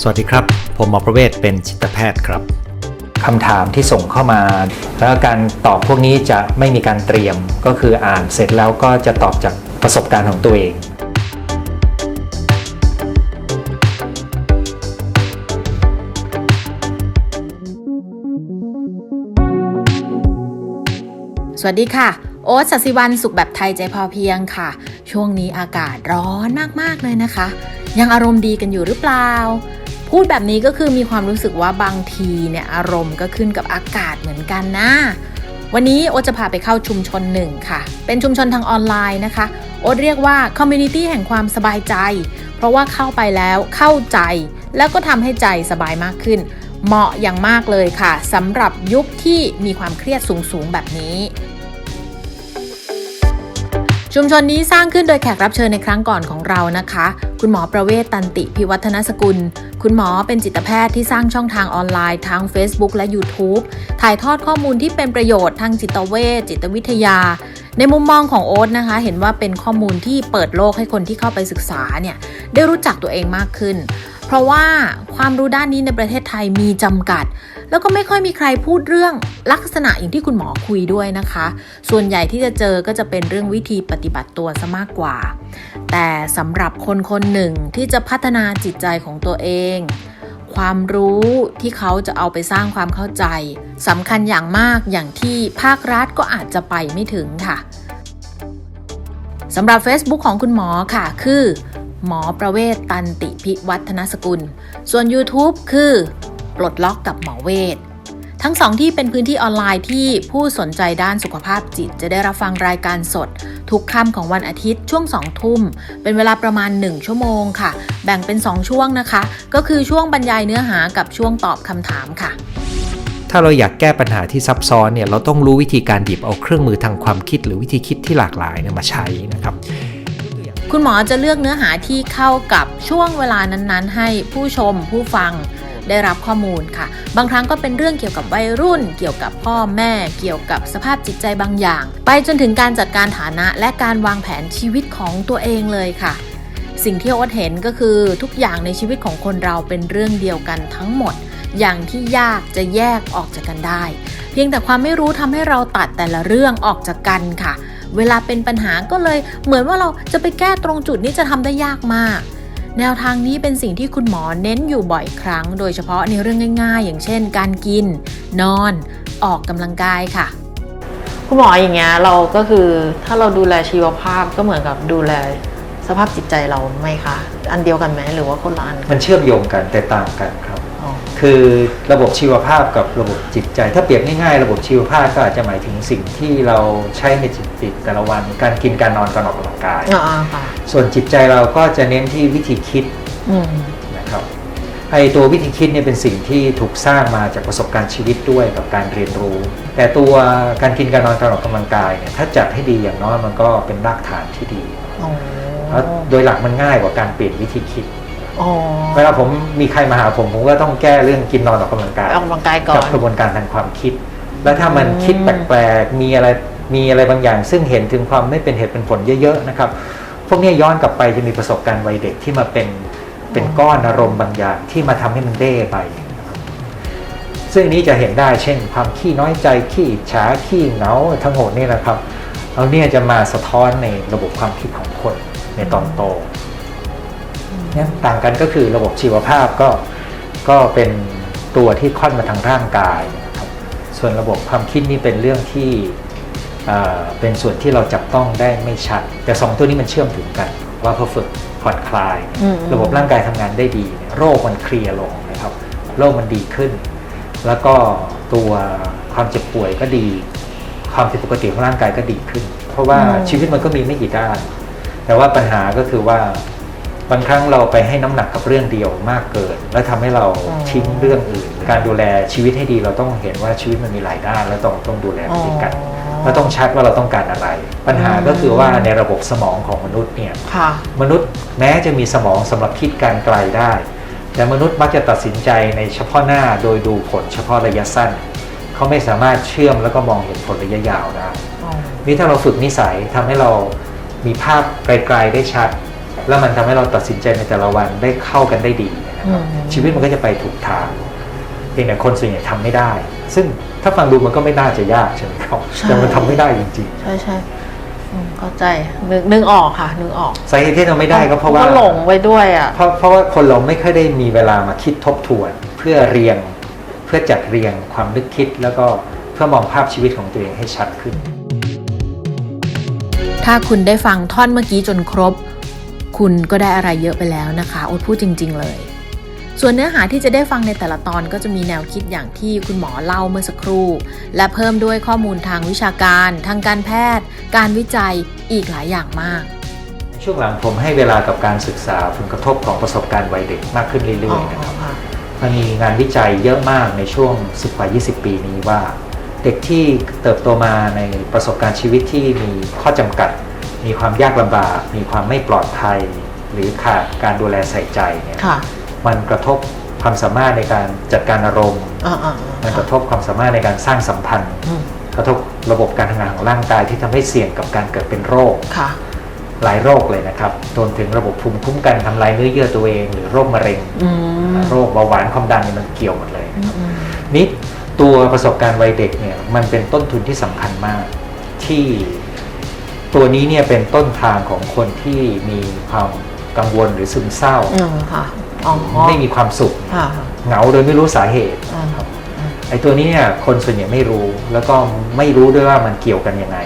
สวัสดีครับ ผมหมอประเวศเป็นจิตแพทย์ครับคำถามที่ส่งเข้ามา แล้วการตอบพวกนี้จะไม่มีการเตรียมก็คืออ่านเสร็จแล้วก็จะตอบจากประสบการณ์ของตัวเองสวัสดีค่ะ โอ๊ตสัสิวันสุขแบบไทยใจพอเพียงค่ะ ช่วงนี้อากาศร้อนมาก ๆ เลยนะคะ ยังอารมณ์ดีกันอยู่หรือเปล่า พูดแบบนี้ก็คือมีความรู้สึกว่าบางทีเนี่ยอารมณ์ก็ขึ้นกับอากาศเหมือนกันนะ วันนี้โอจะพาไปเข้าชุมชนหนึ่งค่ะ เป็นชุมชนทางออนไลน์นะคะ โอเรียกว่าคอมมูนิตี้แห่งความสบายใจ เพราะว่าเข้าไปแล้วเข้าใจ แล้วก็ทำให้ใจสบายมากขึ้น เหมาะอย่างมากเลยค่ะสำหรับยุคที่มีความเครียดสูงๆแบบนี้ ชุมชนนี้สร้างขึ้นโดยแขกรับเชิญในครั้งก่อนของเรานะคะ คุณหมอประเวศตันติพิวัฒนสกุล คุณหมอเป็นจิตแพทย์ที่สร้างช่องทางออนไลน์ทั้ง Facebook และ YouTube ถ่ายทอดข้อมูลที่เป็นประโยชน์ทางจิตเวชจิตวิทยา ในมุมมองของโอ๊ตนะคะ เห็นว่าเป็นข้อมูลที่เปิดโลกให้คนที่เข้าไปศึกษาเนี่ยได้รู้จักตัวเองมากขึ้น เพราะว่าความรู้ด้านนี้ในประเทศไทยมีจำกัด แล้วก็ไม่ค่อยมีใครพูดเรื่องลักษณะอย่างที่คุณหมอคุยด้วยนะคะ ส่วนใหญ่ที่จะเจอก็จะเป็นเรื่องวิธีปฏิบัติตัวซะมากกว่า แต่สำหรับคนคนหนึ่งที่จะพัฒนาจิตใจของตัวเอง ความรู้ที่เขาจะเอาไปสร้างความเข้าใจสำคัญอย่างมากอย่างที่ภาครัฐก็อาจจะไปไม่ถึงค่ะสำหรับ Facebook ของคุณหมอค่ะคือ หมอประเวศตันติพิวัฒนสกุล ส่วน YouTube คือ ปลดล็อกกับหมอเวททั้งสองที่เป็นพื้นที่ออนไลน์ที่ผู้สนใจด้านสุขภาพจิต จะได้รับฟังรายการสด ทุกค่ำของวันอาทิตย์ช่วง 2 ทุ่ม เป็นเวลาประมาณ 1 ชั่วโมงค่ะ แบ่งเป็น 2 ช่วงนะคะ ก็คือช่วงบรรยายเนื้อหากับช่วงตอบคำถามค่ะ ถ้าเราอยากแก้ปัญหาที่ซับซ้อนเนี่ยเราต้องรู้วิธีการหยิบเอาเครื่องมือทางความคิด หรือวิธีคิดที่หลากหลายเนี่ยมาใช้นะครับคุณหมอจะเลือกเนื้อหาที่เข้ากับช่วงเวลานั้นๆ ให้ผู้ชมผู้ฟัง ได้รับข้อมูลค่ะ บางครั้งก็เป็นเรื่องเกี่ยวกับวัยรุ่น เกี่ยวกับพ่อแม่ เกี่ยวกับสภาพจิตใจบางอย่าง ไปจนถึงการจัดการฐานะและการวางแผนชีวิตของตัวเองเลยค่ะ สิ่งที่โอ๊ตเห็นก็คือทุกอย่างในชีวิตของคนเราเป็นเรื่องเดียวกันทั้งหมด อย่างที่ยากจะแยกออกจากกันได้ เพียงแต่ความไม่รู้ทำให้เราตัดแต่ละเรื่องออกจากกันค่ะ เวลาเป็นปัญหาก็เลยเหมือนว่าเราจะไปแก้ตรงจุดนี้จะทำได้ยากมาก แนวทางนี้เป็นสิ่งที่คุณหมอเน้นอยู่บ่อยครั้ง โดยเฉพาะในเรื่องง่าย ๆ อย่างเช่น การกิน นอน ออกกำลังกายค่ะ คุณหมออย่างเงี้ยเราก็คือถ้าเราดูแลชีวภาพก็เหมือนกับดูแลสภาพจิตใจเราไหมคะ อันเดียวกันไหมหรือว่าคนละอัน มันเชื่อมโยงกันแต่ต่างกันครับอ๋อ คือระบบชีวภาพกับระบบจิตใจ ถ้าเปรียบง่ายๆ ระบบชีวภาพก็อาจจะหมายถึงสิ่งที่เราใช้ในจิตจิตแต่ละวันการกินการนอนการออกกำลังกายอ่าค่ะส่วนจิตใจเราก็จะเน้นที่วิธีคิดอืมนะครับไอตัววิธีคิดเนี่ยเป็นสิ่งที่ถูกสร้างมาจากประสบการณ์ชีวิตด้วยกับการเรียนรู้ แต่ตัวการกินการนอนการออกกำลังกายเนี่ยถ้าจัดให้ดีอย่างน้อยมันก็เป็นรากฐานที่ดีอ๋อแล้วโดยหลักมันง่ายกว่าการเปลี่ยนวิธีคิด อ๋อเวลาผมมีใครมาหาผมผมก็ต้องแก้เรื่องกินนอนออกกำลังกายออกกำลังกายก่อกันบกระบวนการทางความคิด แล้วถ้ามันอืมคิดแปลกๆมีอะไรมีอะไรบางอย่าง ซึ่งเห็นถึงความไม่เป็นเหตุเป็นผลเยอะๆนะครับ พวกเนี้ยย้อนกลับไปจะมีประสบการณ์วัยเด็กที่มาเป็นเป็นก้อนอารมณ์บางอย่างที่มาทำให้มันเด้ไปนะครับซึ่งอันนี้จะเห็นได้เช่น ความขี้น้อยใจขี้อิจฉาขี้เหงาทั้งหมดนี่นะครับเอาเนี่ยจะมาสะท้อนในระบบความคิดของคนในตอนโต เนี่ยต่างกันก็คือระบบชีวภาพก็ก็เป็นตัวที่ค่อนมาทางร่างกายนะครับส่วนระบบความคิดนี่เป็นเรื่องที่เอ่อเป็นส่วนที่เราจับต้องได้ไม่ชัด แต่สองตัวนี้มันเชื่อมถึงกัน ว่าพอฝึกผ่อนคลายอืมระบบร่างกายทำงานได้ดีเนี่ยโรคมันเคลียร์ลงนะครับโรคมันดีขึ้น แล้วก็ตัวความเจ็บป่วยก็ดี ความผิดปกติของร่างกายก็ดีขึ้น เพราะว่าอืมชีวิตมันก็มีไม่กี่ด้าน แต่ว่าปัญหาก็คือว่า บางครั้งเราไปให้น้ำหนักกับเรื่องเดียวมากเกิน แล้วทำให้เราทิ้งเรื่องอื่น การดูแลชีวิตให้ดีเราต้องเห็นว่าชีวิตมันมีหลายด้านแล้วต้องต้องดูแลไปด้วยกันอ๋อเราต้องชัดว่าเราต้องการอะไร ปัญหาก็คือว่าในระบบสมองของมนุษย์เนี่ยค่ะมนุษย์แม้จะมีสมองสำหรับคิดการไกลได้ แต่มนุษย์มักจะตัดสินใจในเฉพาะหน้าโดยดูผลเฉพาะระยะสั้น เขาไม่สามารถเชื่อมแล้วก็มองเห็นผลระยะยาวได้อ๋อนี่ถ้าเราฝึกนิสัยทำให้เรามีภาพไกลๆได้ชัด แล้วมันทำให้เราตัดสินใจในแต่ละวันได้เข้ากันได้ดีนะนะครับอืมชีวิตมันก็จะไปถูกทางเพียงแต่คนส่วนใหญ่ทำไม่ได้ ซึ่งถ้าฟังดูมันก็ไม่น่าจะยากใช่ไหมครับแต่มันทำไม่ได้จริงใช่ใช่อืมเข้าใจนึกนึกออกค่ะนึกออกๆสาเหตุที่ทำไม่ได้ก็เพราะว่าก็หลงไปด้วยอะเพราะเพราะว่าคนเราไม่ค่อยได้มีเวลามาคิดทบทวน เพื่อเรียง เพื่อจัดเรียงความนึกคิด แล้วก็เพื่อมองภาพชีวิตของตัวเองให้ชัดขึ้น ถ้าคุณได้ฟังท่อนเมื่อกี้จนครบ คุณก็ได้อะไรเยอะไปแล้วนะคะโอ๊ตพูดจริง ๆ เลย ส่วนเนื้อหาที่จะได้ฟังในแต่ละตอนก็จะมีแนวคิดอย่างที่คุณหมอเล่าเมื่อสักครู่ และเพิ่มด้วยข้อมูลทางวิชาการ ทางการแพทย์ การวิจัยอีกหลายอย่างมากช่วงหลังผมให้เวลากับการศึกษาผลกระทบของประสบการณ์วัยเด็กมากขึ้นเรื่อยๆนะครับค่ะมันมีงานวิจัยเยอะมากในช่วง 10กว่า 20 ปีนี้ว่า เด็กที่เติบโตมาในประสบการณ์ชีวิตที่มีข้อจำกัด มีความยากลำบาก มีความไม่ปลอดภัย หรือขาดการดูแลใส่ใจเนี่ยค่ะมันกระทบความสามารถในการจัดการอารมณ์อ่าอ่ามันกระทบความสามารถในการสร้างสัมพันธ์ อืมกระทบระบบการทำงานของร่างกายที่ทำให้เสี่ยงกับการเกิดเป็นโรค ค่ะ หลายโรคเลยนะครับรวมถึงระบบภูมิคุ้มกันทำลายเนื้อเยื่อตัวเอง หรือโรคมะเร็ง อืมโรคเบาหวานความดันเนี่ยมันเกี่ยวหมดเลยอืมอืม นี่ตัวประสบการณ์วัยเด็กเนี่ยมันเป็นต้นทุนที่สำคัญมาก ที่ ตัวนี้เนี่ยเป็นต้นทางของคนที่มีความกังวลหรือซึมเศร้า อืมค่ะอ๋อไม่มีความสุข ค่ะเหงาโดยไม่รู้สาเหตุอืมไอ้ตัวนี้เนี่ยคนส่วนใหญ่ไม่รู้แล้วก็ไม่รู้ด้วยว่ามันเกี่ยวกันยังไง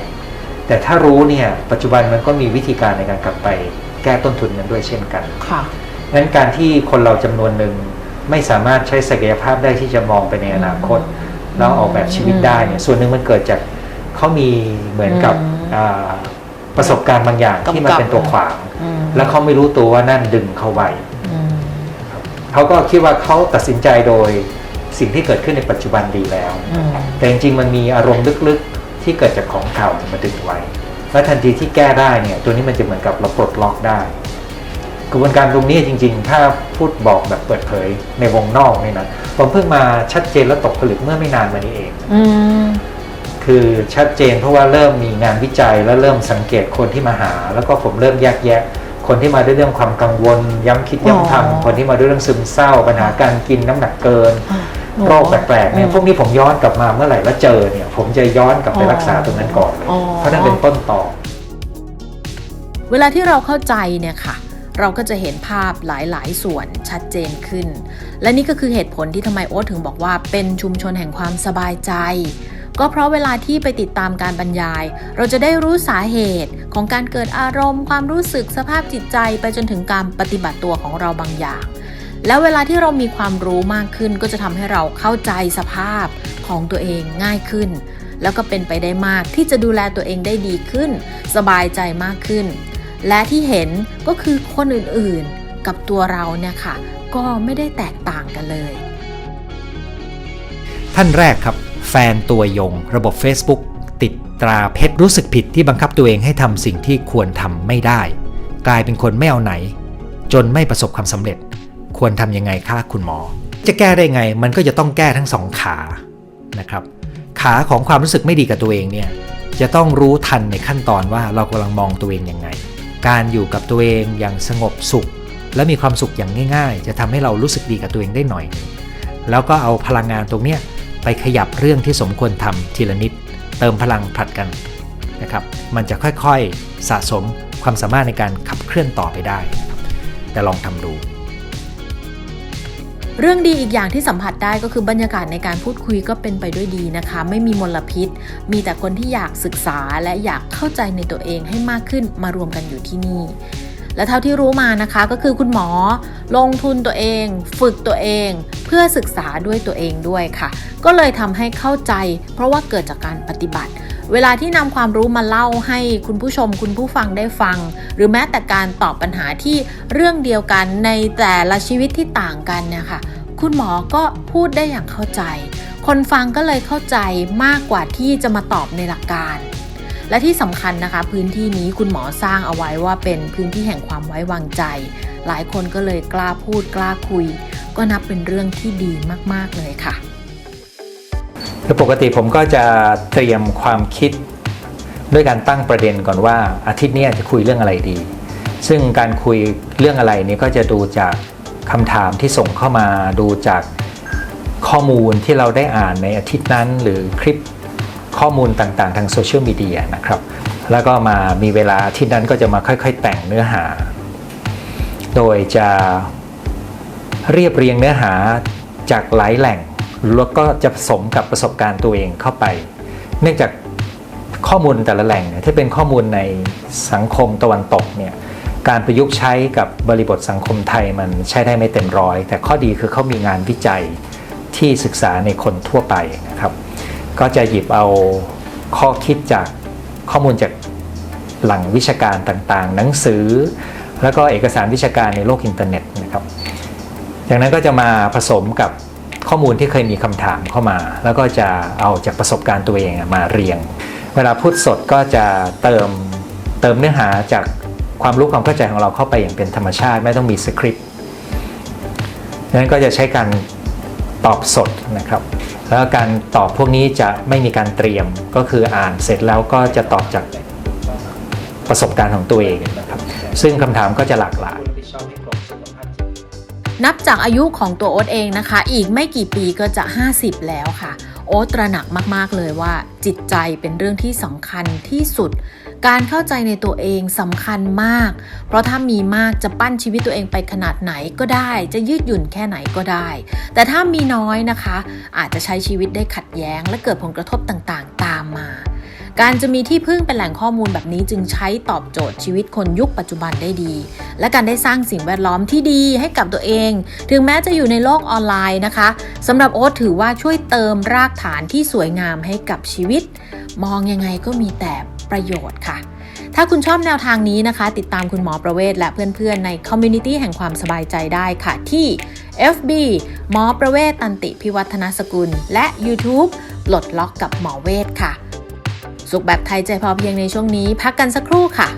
แต่ถ้ารู้เนี่ยปัจจุบันมันก็มีวิธีการในการกลับไปแก้ต้นทุนนั้นด้วยเช่นกัน ค่ะ งั้นการที่คนเราจำนวนหนึ่งไม่สามารถใช้ศักยภาพได้ที่จะมองไปในอนาคตแล้วออกแบบชีวิตได้เนี่ยส่วนหนึ่งมันเกิดจากเขามีเหมือนกับอืม อ่า ประสบการณ์บางอย่างที่มันกำกับเป็นตัวขวางอืมแล้วเขาไม่รู้ตัวว่านั่นดึงเขาไว้อืมเขาก็คิดว่าเขาตัดสินใจโดยสิ่งที่เกิดขึ้นในปัจจุบันดีแล้วอืมแต่จริงๆมันมีอารมณ์ลึกๆที่เกิดจากของเก่ามาดึงไว้ แล้วทันทีที่แก้ได้เนี่ย ตัวนี้มันจะเหมือนกับเราปลดล็อกได้ กระบวนการตรงนี้จริง ๆ ถ้าพูดบอกแบบเปิดเผยในวงนอกเนี่ยนะผมเพิ่งมาชัดเจนและตกผลึกเมื่อไม่นานมานี้เองอืม คือชัดเจนเพราะว่าเริ่มมีงานวิจัยและเริ่มสังเกตคนที่มาหา แล้วก็ผมเริ่มแยกแยะ คนที่มาด้วยเรื่องความกังวล ย้ำคิดย้ำอ๋อทำคนที่มาด้วยเรื่องซึมเศร้า ปัญหาการกินน้ำหนักเกินอะโรคแปลกๆเนี่ยอืมพวกนี้ผมย้อนกลับมาเมื่อไหร่แล้วเจอเนี่ย ผมจะย้อนกลับไปรักษาตรงนั้นก่อนเลยอ๋อเพราะนั่นเป็นต้นต่อ เวลาที่เราเข้าใจเนี่ยค่ะ เราก็จะเห็นภาพหลายๆ ส่วนชัดเจนขึ้น และนี่ก็คือเหตุผลที่ทำไมโอ๊ตถึงบอกว่าเป็นชุมชนแห่งความสบายใจ ก็เพราะเวลาที่ไปติดตามการบรรยาย เราจะได้รู้สาเหตุของการเกิดอารมณ์ ความรู้สึกสภาพจิตใจไปจนถึงการปฏิบัติตัวของเราบางอย่าง แล้วเวลาที่เรามีความรู้มากขึ้น ก็จะทำให้เราเข้าใจสภาพของตัวเองง่ายขึ้น แล้วก็เป็นไปได้มากที่จะดูแลตัวเองได้ดีขึ้น สบายใจมากขึ้น และที่เห็นก็คือคนอื่นๆ กับตัวเราเนี่ยค่ะ ก็ไม่ได้แตกต่างกันเลย ท่านแรกครับ แฟนตัวยง ระบบ Facebook ติดตราเพชรรู้สึกผิดที่บังคับตัวเองให้ทำสิ่งที่ควรทำไม่ได้ กลายเป็นคนไม่เอาไหน จนไม่ประสบความสำเร็จ ควรทำยังไงคะคุณหมอ จะแก้ได้ไงมันก็จะต้องแก้ทั้งสองขานะครับ ขาของความรู้สึกไม่ดีกับตัวเองเนี่ยจะต้องรู้ทันในขั้นตอนว่าเรากำลังมองตัวเองยังไง การอยู่กับตัวเองอย่างสงบสุข และมีความสุขอย่างง่าย ๆ จะทำให้เรารู้สึกดีกับตัวเองได้หน่อย แล้วก็เอาพลังงานตรงเนี้ย ไปขยับเรื่องที่สมควรทำทีละนิด เติมพลังผลัดกันนะครับ มันจะค่อยๆสะสมความสามารถในการขับเคลื่อนต่อไปได้นะครับแต่ลองทำดูเรื่องดีอีกอย่างที่สัมผัสได้ก็คือบรรยากาศในการพูดคุยก็เป็นไปด้วยดีนะคะ ไม่มีมลพิษ มีแต่คนที่อยากศึกษาและอยากเข้าใจในตัวเองให้มากขึ้นมารวมกันอยู่ที่นี่ และเท่าที่รู้มานะคะก็คือคุณหมอลงทุนตัวเอง ฝึกตัวเอง เพื่อศึกษาด้วยตัวเองด้วยค่ะ ก็เลยทำให้เข้าใจ เพราะว่าเกิดจากการปฏิบัติ เวลาที่นำความรู้มาเล่าให้คุณผู้ชมคุณผู้ฟังได้ฟัง หรือแม้แต่การตอบปัญหาที่เรื่องเดียวกันในแต่ละชีวิตที่ต่างกันเนี่ยค่ะคุณหมอก็พูดได้อย่างเข้าใจ คนฟังก็เลยเข้าใจมากกว่าที่จะมาตอบในหลักการ และที่สำคัญนะคะ พื้นที่นี้คุณหมอสร้างเอาไว้ว่าเป็นพื้นที่แห่งความไว้วางใจ หลายคนก็เลยกล้าพูดกล้าคุย ก็นับเป็นเรื่องที่ดีมาก ๆ เลยค่ะคือปกติผมก็จะเตรียมความคิดด้วยการตั้งประเด็นก่อนว่าอาทิตย์นี้จะคุยเรื่องอะไรดี ซึ่งการคุยเรื่องอะไรนี้ก็จะดูจากคำถามที่ส่งเข้ามาดูจากข้อมูลที่เราได้อ่านในอาทิตย์นั้น หรือคลิป ข้อมูลต่างๆ ทางโซเชียลมีเดียนะครับ แล้วก็มามีเวลาทิตย์นั้นก็จะมาค่อยๆแต่งเนื้อหา โดยจะเรียบเรียงเนื้อหาจากหลายแหล่ง แล้วก็จะผสมกับประสบการณ์ตัวเองเข้าไป เนื่องจากข้อมูลแต่ละแหล่งเนี่ยที่เป็นข้อมูลในสังคมตะวันตกเนี่ยการประยุกต์ใช้กับบริบทสังคมไทยมันใช้ได้ไม่เต็มร้อย แต่ข้อดีคือเขามีงานวิจัยที่ศึกษาในคนทั่วไปนะครับ ก็จะหยิบเอาข้อคิดจากข้อมูลจากหลังวิชาการต่างๆ หนังสือ แล้วก็เอกสารวิชาการในโลกอินเทอร์เน็ตนะครับจากนั้นก็จะมาผสมกับข้อมูลที่เคยมีคำถามเข้ามา แล้วก็จะเอาจากประสบการณ์ตัวเองมาเรียง เวลาพูดสดก็จะเติมเติมเนื้อหาจากความรู้ความเข้าใจของเราเข้าไปอย่างเป็นธรรมชาติไม่ต้องมีสคริปต์ดังนั้นก็จะใช้การตอบสดนะครับ แล้วการตอบพวกนี้จะไม่มีการเตรียมก็คืออ่านเสร็จแล้วก็จะตอบจากประสบการณ์ของตัวเองนะครับซึ่งคำถามก็จะหลากหลายนับจากอายุของตัวโอ๊ตเองนะคะ อีกไม่กี่ปีก็จะ 50 แล้วค่ะ โอ๊ตตระหนักมาก ๆ เลยว่าจิตใจเป็นเรื่องที่สำคัญที่สุด การเข้าใจในตัวเองสำคัญมาก เพราะถ้ามีมากจะปั้นชีวิตตัวเองไปขนาดไหนก็ได้ จะยืดหยุ่นแค่ไหนก็ได้ แต่ถ้ามีน้อยนะคะ อาจจะใช้ชีวิตได้ขัดแย้ง และเกิดผลกระทบต่างๆ ตามมา การจะมีที่พึ่งเป็นแหล่งข้อมูลแบบนี้จึงใช้ตอบโจทย์ชีวิตคนยุคปัจจุบันได้ดี และการได้สร้างสิ่งแวดล้อมที่ดีให้กับตัวเอง ถึงแม้จะอยู่ในโลกออนไลน์นะคะสำหรับโอ๊ตถือว่าช่วยเติมรากฐานที่สวยงามให้กับชีวิต มองยังไงก็มีแต่ ประโยชน์ค่ะ ถ้าคุณชอบแนวทางนี้นะคะ ติดตามคุณหมอประเวศและเพื่อนๆ ในคอมมูนิตี้แห่งความสบายใจได้ค่ะ ที่ FB หมอประเวศตันติพิวัฒนสกุล และ YouTube ปลดล็อกกับหมอเวศค่ะ สุขแบบไทยใจพอเพียงในช่วงนี้ พักกันสักครู่ค่ะ